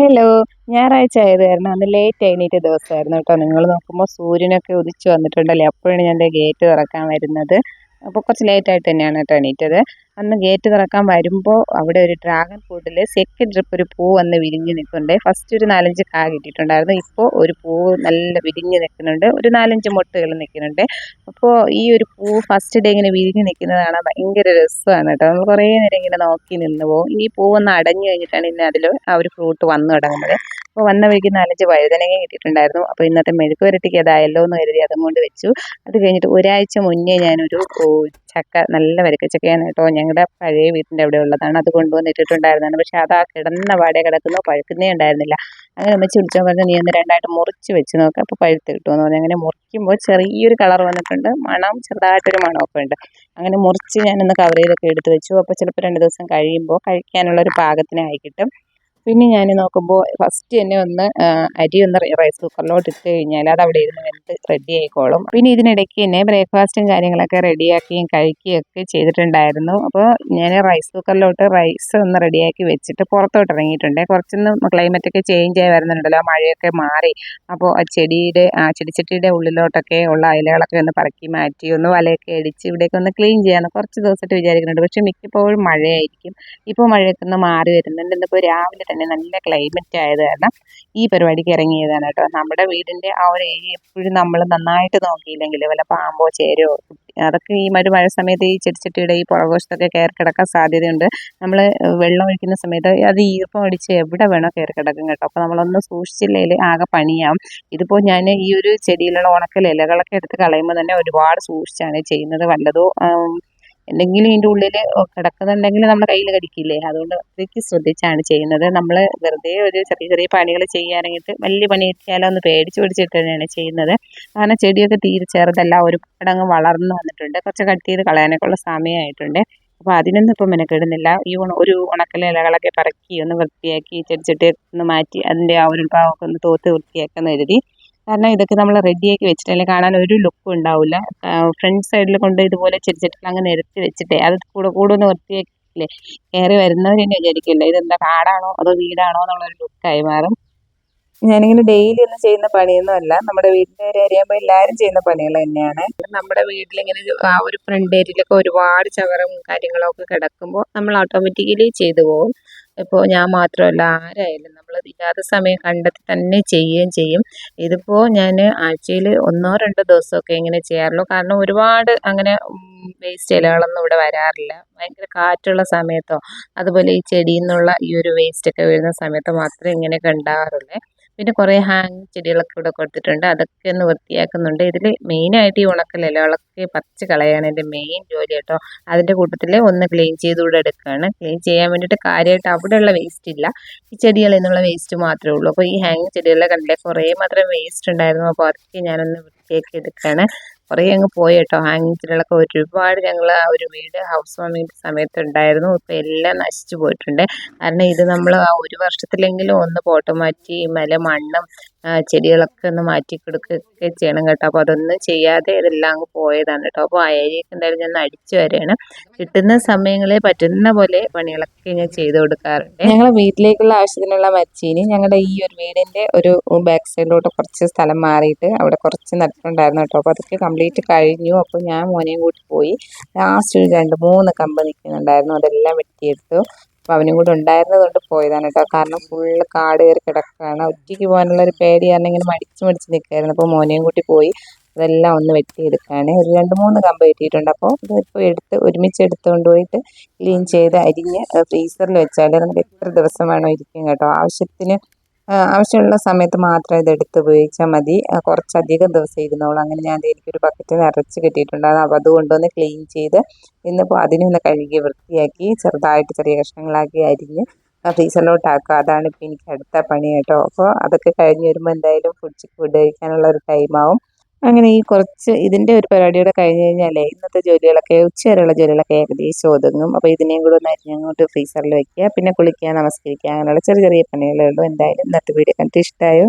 Hello ഞായറാഴ്ച ആയത് കാരണം അന്ന് ലേറ്റ് എണീറ്റ ദിവസമായിരുന്നു കേട്ടോ. നിങ്ങൾ നോക്കുമ്പോൾ സൂര്യനൊക്കെ ഉദിച്ചു വന്നിട്ടുണ്ടല്ലേ? അപ്പോഴാണ് ഞാൻ ഗേറ്റ് തുറക്കാൻ വരുന്നത്. അപ്പോൾ കുറച്ച് ലേറ്റായിട്ട് തന്നെയാണ് കേട്ടോ എണീറ്റത്. അന്ന് ഗേറ്റ് തുറക്കാൻ വരുമ്പോൾ അവിടെ ഒരു ഡ്രാഗൺ ഫ്രൂട്ടിൽ സെക്കൻഡ് ട്രിപ്പ് ഒരു പൂ വന്ന് വിരിഞ്ഞ് നിൽക്കുന്നുണ്ട് ഫസ്റ്റ് ഒരു നാലഞ്ച് കാ കിട്ടിയിട്ടുണ്ടായിരുന്നു. ഇപ്പോൾ ഒരു പൂ നല്ല വിരിഞ്ഞ് നിൽക്കുന്നുണ്ട് ഒരു നാലഞ്ച് മൊട്ടുകൾ നിൽക്കുന്നുണ്ട് അപ്പോൾ ഈ ഒരു പൂ ഫസ്റ്റ് ഡേ ഇങ്ങനെ വിരിഞ്ഞ് നിൽക്കുന്നതാണ് ഭയങ്കര രസമാണ് കേട്ടോ. നമ്മൾ കുറേ നേരം ഇങ്ങനെ നോക്കി നിന്ന് പോകും. ഈ ഒന്ന് അടഞ്ഞു കഴിഞ്ഞിട്ടാണ് ഇനി അതിൽ ആ ഒരു ഫ്രൂട്ട് വന്നു തുടങ്ങുന്നത്. അപ്പോൾ വന്ന വഴിക്ക് നാലഞ്ച് വഴുതനങ്ങ കിട്ടിയിട്ടുണ്ടായിരുന്നു. അപ്പോൾ ഇന്നത്തെ മെഴുക്ക് വരട്ടിക്ക് അതായല്ലോ എന്ന് കരുതി അതും കൊണ്ട് വെച്ചു. അത് കഴിഞ്ഞിട്ട് ഒരാഴ്ച മുന്നേ ഞാനൊരു ചക്ക നല്ല വരക്കച്ചക്കയാണ് കേട്ടോ. ഞങ്ങളുടെ പഴയ വീട്ടിന്റെ അവിടെ ഉള്ളതാണ്. അത് കൊണ്ടുവന്നിട്ടിട്ടുണ്ടായിരുന്നതാണ്. പക്ഷെ അത് ആ കിടന്ന വാടെ കിടക്കുന്നു പഴുക്കുന്നേ ഉണ്ടായിരുന്നില്ല. അങ്ങനെ അമ്മച്ചി വിളിച്ചാൽ പറഞ്ഞു നീ ഒന്ന് രണ്ടായിട്ട് മുറിച്ച് വെച്ച് നോക്കാം. അപ്പോൾ പഴുത്ത് കിട്ടുമെന്ന് പറഞ്ഞു. അങ്ങനെ മുറിക്കുമ്പോൾ ചെറിയൊരു കളർ വന്നിട്ടുണ്ട്. മണം ചെറുതായിട്ടൊരു മണമൊക്കെ ഉണ്ട് അങ്ങനെ മുറിച്ച് ഞാനൊന്ന് കവറിലൊക്കെ എടുത്ത് വെച്ചു. അപ്പോൾ ചിലപ്പോൾ രണ്ട് ദിവസം കഴിയുമ്പോൾ കഴിക്കാനുള്ള ഒരു പാകത്തിനായി കിട്ടും. പിന്നെ ഞാൻ നോക്കുമ്പോൾ ഫസ്റ്റ് തന്നെ ഒന്ന് അരി ഒന്ന് റൈസ് കുക്കറിലോട്ട് ഇട്ട് കഴിഞ്ഞാൽ അത് അവിടെ ഇരുന്ന് വെന്ത് റെഡി ആയിക്കോളും. പിന്നെ ഇതിനിടയ്ക്ക് തന്നെ ബ്രേക്ക്ഫാസ്റ്റും കാര്യങ്ങളൊക്കെ റെഡിയാക്കുകയും കഴിക്കുകയൊക്കെ ചെയ്തിട്ടുണ്ടായിരുന്നു. അപ്പോൾ ഞാൻ റൈസ് കുക്കറിലോട്ട് റൈസ് ഒന്ന് റെഡിയാക്കി വെച്ചിട്ട് പുറത്തോട്ട് ഇറങ്ങിയിട്ടുണ്ട്. കുറച്ചൊന്ന് ക്ലൈമറ്റൊക്കെ ചേഞ്ച് ആയി വരുന്നുണ്ടല്ലോ മഴയൊക്കെ മാറി. അപ്പോൾ ആ ചെടിയുടെ ആ ചെടിച്ചട്ടിയുടെ ഉള്ളിലോട്ടൊക്കെ ഉള്ള ഇലകളൊക്കെ ഒന്ന് പറക്കി മാറ്റി ഒന്ന് വലയൊക്കെ അടിച്ച് ഇവിടെയൊക്കെ ഒന്ന് ക്ലീൻ ചെയ്യാമെന്ന് കുറച്ച് ദിവസമായിട്ട് വിചാരിക്കുന്നുണ്ട്. പക്ഷേ മിക്കപ്പോഴും മഴയായിരിക്കും. ഇപ്പോൾ മഴയൊക്കെ ഒന്ന് മാറി വരുന്നുണ്ട്. ഇന്നിപ്പോൾ രാവിലെ തന്നെ നല്ല ക്ലൈമറ്റ് ആയത് കാരണം ഈ പരിപാടിക്ക് ഇറങ്ങിയതാണ് കേട്ടോ. നമ്മുടെ വീടിന്റെ ആ ഒരു ഏരിയ എപ്പോഴും നമ്മൾ നന്നായിട്ട് നോക്കിയില്ലെങ്കിൽ വല്ല പാമ്പോ ചേരോ അതൊക്കെ ഈ ഒരു മഴ സമയത്ത് ഈ ചെടിച്ചട്ടിയുടെ ഈ പുറകോശത്തൊക്കെ കയറി കിടക്കാൻ സാധ്യതയുണ്ട്. നമ്മൾ വെള്ളം ഒഴിക്കുന്ന സമയത്ത് അത് ഈർപ്പം അടിച്ച് എവിടെ വേണോ കയറി കിടക്കും കേട്ടോ. അപ്പോൾ നമ്മളൊന്ന് സൂക്ഷിച്ചില്ലെങ്കിൽ ആകെ പണിയാവും ഇതിപ്പോൾ ഞാൻ ഈ ഒരു ചെടിയിലുള്ള ഉണക്കൽ ഇലകളൊക്കെ എടുത്ത് കളയുമ്പോൾ തന്നെ ഒരുപാട് സൂക്ഷിച്ചാണ് ചെയ്യുന്നത്. വല്ലതോ എന്തെങ്കിലും ഇതിന്റെ ഉള്ളിൽ കിടക്കുന്നുണ്ടെങ്കിൽ നമ്മുടെ കയ്യിൽ കടിക്കില്ലേ? അതുകൊണ്ട് അത്രയ്ക്ക് ശ്രദ്ധിച്ചാണ് ചെയ്യുന്നത്. നമ്മൾ വെറുതെ ഒരു ചെറിയ ചെറിയ പണികൾ ചെയ്യാനായിട്ട് വലിയ പണി കിട്ടിയാലോ ഒന്ന് പേടിച്ച് പിടിച്ചിട്ട് തന്നെയാണ് ചെയ്യുന്നത്. കാരണം ചെടിയൊക്കെ തീരെ ചെറുതല്ല ഒരുപാടങ്ങ് വളർന്നു വന്നിട്ടുണ്ട്. കുറച്ച് കട്ട് ചെയ്ത് കളയാനൊക്കെ ഉള്ള സമയമായിട്ടുണ്ട്. അപ്പോൾ അതിനൊന്നും ഇപ്പം മെനക്കെടുന്നില്ല. ഈ ഒരു ഉണക്കല ഇലകളൊക്കെ പറക്കി ഒന്ന് വൃത്തിയാക്കി ചെടിച്ചട്ടി ഒന്ന് മാറ്റി അതിന്റെ ആ ഒരു ഭാഗമൊക്കെ ഒന്ന് തോത്ത് വൃത്തിയാക്കുന്ന കരുതി കാരണം ഇതൊക്കെ നമ്മൾ റെഡിയാക്കി വെച്ചിട്ടല്ലേ കാണാൻ ഒരു ലുക്ക് ഉണ്ടാവില്ല ഫ്രണ്ട് സൈഡിൽ കൊണ്ട് ഇതുപോലെ ചെടിച്ചട്ടിൽ അങ്ങ് നിരത്തി വെച്ചിട്ടേ അത് കൂടെ കൂടെ ഒന്ന് കയറി വരുന്നവർ തന്നെ വിചാരിക്കില്ല ഇതെന്താ കാടാണോ അതോ വീടാണോ എന്നുള്ളൊരു ലുക്കായി മാറും. ഞാനിങ്ങനെ ഡെയിലി ഒന്നും ചെയ്യുന്ന പണിയൊന്നും അല്ല. നമ്മുടെ വീടിന്റെ ഒരു അറിയുമ്പോൾ എല്ലാവരും ചെയ്യുന്ന പണികൾ തന്നെയാണ്. നമ്മുടെ വീട്ടിലിങ്ങനെ ആ ഒരു ഫ്രണ്ട് ഏരിയയിലൊക്കെ ഒരുപാട് ചവറും കാര്യങ്ങളൊക്കെ കിടക്കുമ്പോൾ നമ്മൾ ഓട്ടോമാറ്റിക്കലി ചെയ്തു പോകും. ഇപ്പോൾ ഞാൻ മാത്രമല്ല ആരായാലും നമ്മൾ ഇല്ലാത്ത സമയം കണ്ടെത്തി തന്നെ ചെയ്യുകയും ചെയ്യും. ഇതിപ്പോൾ ഞാൻ ആഴ്ചയിൽ ഒന്നോ രണ്ടോ ദിവസമൊക്കെ ഇങ്ങനെ ചെയ്യാറുള്ളൂ. കാരണം ഒരുപാട് അങ്ങനെ വേസ്റ്റ് ഇലകളൊന്നും ഇവിടെ വരാറില്ല. ഭയങ്കര കാറ്റുള്ള സമയത്തോ അതുപോലെ ഈ ചെടിയിൽ നിന്നുള്ള ഈ ഒരു വേസ്റ്റൊക്കെ വരുന്ന സമയത്തോ മാത്രമേ ഇങ്ങനെയൊക്കെ ഉണ്ടാകാറുള്ളൂ പിന്നെ കുറേ ഹാങ് ചെടികളൊക്കെ ഇവിടെ കൊടുത്തിട്ടുണ്ട്. അതൊക്കെ ഒന്ന് വൃത്തിയാക്കുന്നുണ്ട്. ഇതിൽ മെയിനായിട്ട് ഈ ഉണക്കൽ ഇലകളൊക്കെ പറിച്ച് കളയാണ് എന്റെ മെയിൻ ജോലി കേട്ടോ. അതിന്റെ കൂട്ടത്തിൽ ഒന്ന് ക്ലീൻ ചെയ്തുകൂടെ എടുക്കുകയാണ് ക്ലീൻ ചെയ്യാൻ വേണ്ടിയിട്ട് കാര്യമായിട്ട് അവിടെയുള്ള വേസ്റ്റ് ഇല്ല. ഈ ചെടികളിൽ നിന്നുള്ള വേസ്റ്റ് മാത്രമേ ഉള്ളൂ. അപ്പോൾ ഈ ഹാങ് ചെടികളെ കണ്ടില്ലേ? കുറേ മാത്രം വേസ്റ്റ് ഉണ്ടായിരുന്നു. അപ്പോൾ അതൊക്കെ ഞാനൊന്ന് വൃത്തിയാക്കി എടുക്കുകയാണ് കുറേ അങ്ങ് പോയി കേട്ടോ ഹാങ്ങിങ്ങിലൊക്കെ ഒരുപാട് ഞങ്ങൾ ആ ഒരു വീട് ഹൗസ് വാമിങ്ങിന്റെ സമയത്ത് ഉണ്ടായിരുന്നു ഇപ്പോൾ എല്ലാം നശിച്ചു പോയിട്ടുണ്ട്. കാരണം ഇത് നമ്മൾ ആ ഒരു വർഷത്തിലെങ്കിലും ഒന്ന് പോട്ട് മാറ്റി മല മണ്ണും ചെടികളൊക്കെ ഒന്ന് മാറ്റി കൊടുക്കുകയൊക്കെ ചെയ്യണം കേട്ടോ. അപ്പോൾ അതൊന്നും ചെയ്യാതെ ഇതെല്ലാം അങ്ങ് പോയതാണ് കേട്ടോ. അപ്പോൾ ആ ഏരിയയൊക്കെ എന്തായാലും ഞാൻ അടിച്ചു വരികയാണ് കിട്ടുന്ന സമയങ്ങളിൽ പറ്റുന്ന പോലെ പണികളൊക്കെ ഞാൻ ചെയ്തു കൊടുക്കാറുണ്ട്. ഞങ്ങളെ വീട്ടിലേക്കുള്ള ആവശ്യത്തിനുള്ള മച്ചീനി ഞങ്ങളുടെ ഈ ഒരു വീടിന്റെ ഒരു ബാക്ക് സൈഡിലോട്ട് കുറച്ച് സ്ഥലം മാറിയിട്ട് അവിടെ കുറച്ച് നട്ടിട്ടുണ്ടായിരുന്നു കേട്ടോ. അപ്പോൾ അതൊക്കെ കംപ്ലീറ്റ് കഴിഞ്ഞു. അപ്പോൾ ഞാൻ മോനെയും കൂട്ടി പോയി ലാസ്റ്റ് ഒരു രണ്ട് മൂന്ന് കമ്പ് നിൽക്കുന്നുണ്ടായിരുന്നു അതെല്ലാം വെട്ടിയെടുത്തു. അപ്പോൾ അവനും കൂടെ ഉണ്ടായിരുന്നത് കൊണ്ട് പോയതാണ് കേട്ടോ. കാരണം ഫുള്ള് കാട് കയറി കിടക്കുകയാണ്. ഒറ്റയ്ക്ക് പോകാനുള്ള ഒരു പേടി കാരണം ഇങ്ങനെ മടിച്ച് മടിച്ച് നിൽക്കുകയായിരുന്നു. അപ്പോൾ മോനെയും കൂട്ടി പോയി. അതെല്ലാം ഒന്ന് വെട്ടിയെടുക്കുകയാണ്. ഒരു രണ്ട് മൂന്ന് കമ്പ് കിട്ടിയിട്ടുണ്ട്. അപ്പോൾ ഇതിപ്പോൾ എടുത്ത് ഒരുമിച്ച് എടുത്തുകൊണ്ട് പോയിട്ട് ക്ലീൻ ചെയ്ത് അരിഞ്ഞ് ഫ്രീസറിൽ വെച്ചാൽ നമുക്ക് എത്ര ദിവസം വേണോ ഇരിക്കും കേട്ടോ. ആവശ്യത്തിന് ആവശ്യമുള്ള സമയത്ത് മാത്രം ഇത് എടുത്ത് ഉപയോഗിച്ചാൽ മതി കുറച്ചധികം ദിവസം ഇരുന്നോളും. അങ്ങനെ ഞാൻ എനിക്കൊരു ബക്കറ്റ് നിറച്ച് കിട്ടിയിട്ടുണ്ടായിരുന്നു അപ്പോൾ അത് കൊണ്ടുവന്ന് ക്ലീൻ ചെയ്ത് ഇന്നിപ്പോൾ അതിനൊന്ന് കഴുകി വൃത്തിയാക്കി ചെറുതായിട്ട് ചെറിയ കഷ്ണങ്ങളാക്കി അരിഞ്ഞ് ഫ്രീസറിലോട്ട് ആക്കുക അതാണ് ഇപ്പോൾ എനിക്ക് അടുത്ത പണി കേട്ടോ. അപ്പോൾ അതൊക്കെ കഴിഞ്ഞ് വരുമ്പോൾ എന്തായാലും ഫുഡ് ഫുഡ് കഴിക്കാനുള്ള ഒരു ടൈമാവും അങ്ങനെ ഈ കുറച്ച് ഇതിന്റെ ഒരു പരിപാടിയുടെ കഴിഞ്ഞ് കഴിഞ്ഞാലേ ഇന്നത്തെ ജോലികളൊക്കെ ഉച്ചവരെയുള്ള ജോലികളൊക്കെ ഏകദേശം ഒതുങ്ങും. അപ്പോൾ ഇതിനെയും കൂടെ ഒന്ന് അരിഞ്ഞങ്ങോട്ട് ഫ്രീസറിൽ വെക്കുക. പിന്നെ കുളിക്കുക നമസ്കരിക്കുക അങ്ങനെയുള്ള ചെറിയ ചെറിയ പണികളേ ഉള്ളൂ. എന്തായാലും ഇന്നത്തെ വീഡിയോ കണ്ടിട്ട് ഇഷ്ടമായോ